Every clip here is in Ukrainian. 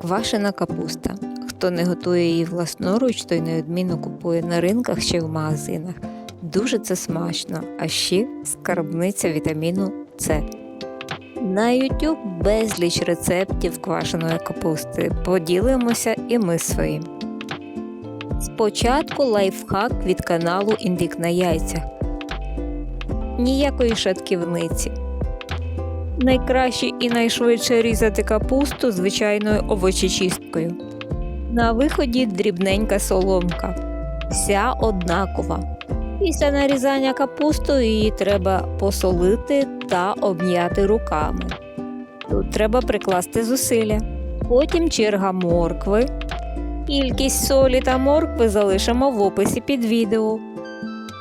Квашена капуста. Хто не готує її власноруч, той неодмінно купує на ринках чи в магазинах. Дуже це смачно, а ще скарбниця вітаміну С. На YouTube безліч рецептів квашеної капусти. Поділимося і ми своїм. Спочатку лайфхак від каналу Індик на яйцях. Ніякої шатківниці. Найкраще і найшвидше різати капусту звичайною овочечисткою. На виході дрібненька соломка, вся однакова. Після нарізання капусту її треба посолити та обняти руками. Тут треба прикласти зусилля. Потім черга моркви. Кількість солі та моркви залишимо в описі під відео.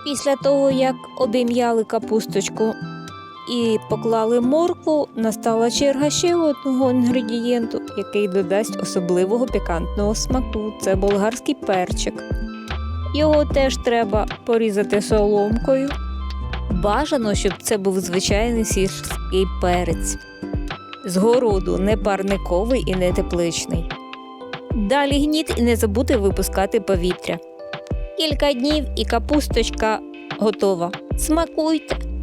Після того, як обім'яли капусточку і поклали моркву, настала черга ще одного інгредієнту, який додасть особливого пікантного смаку. Це болгарський перчик. Його теж треба порізати соломкою. Бажано, щоб це був звичайний сільський перець. З городу не парниковий і не тепличний. Далі гніт і не забути випускати повітря. Кілька днів і капусточка готова. Смакуйте.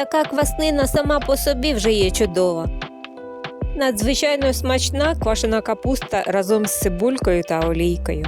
Така кваснина сама по собі вже є чудова. Надзвичайно смачна квашена капуста разом з цибулькою та олійкою.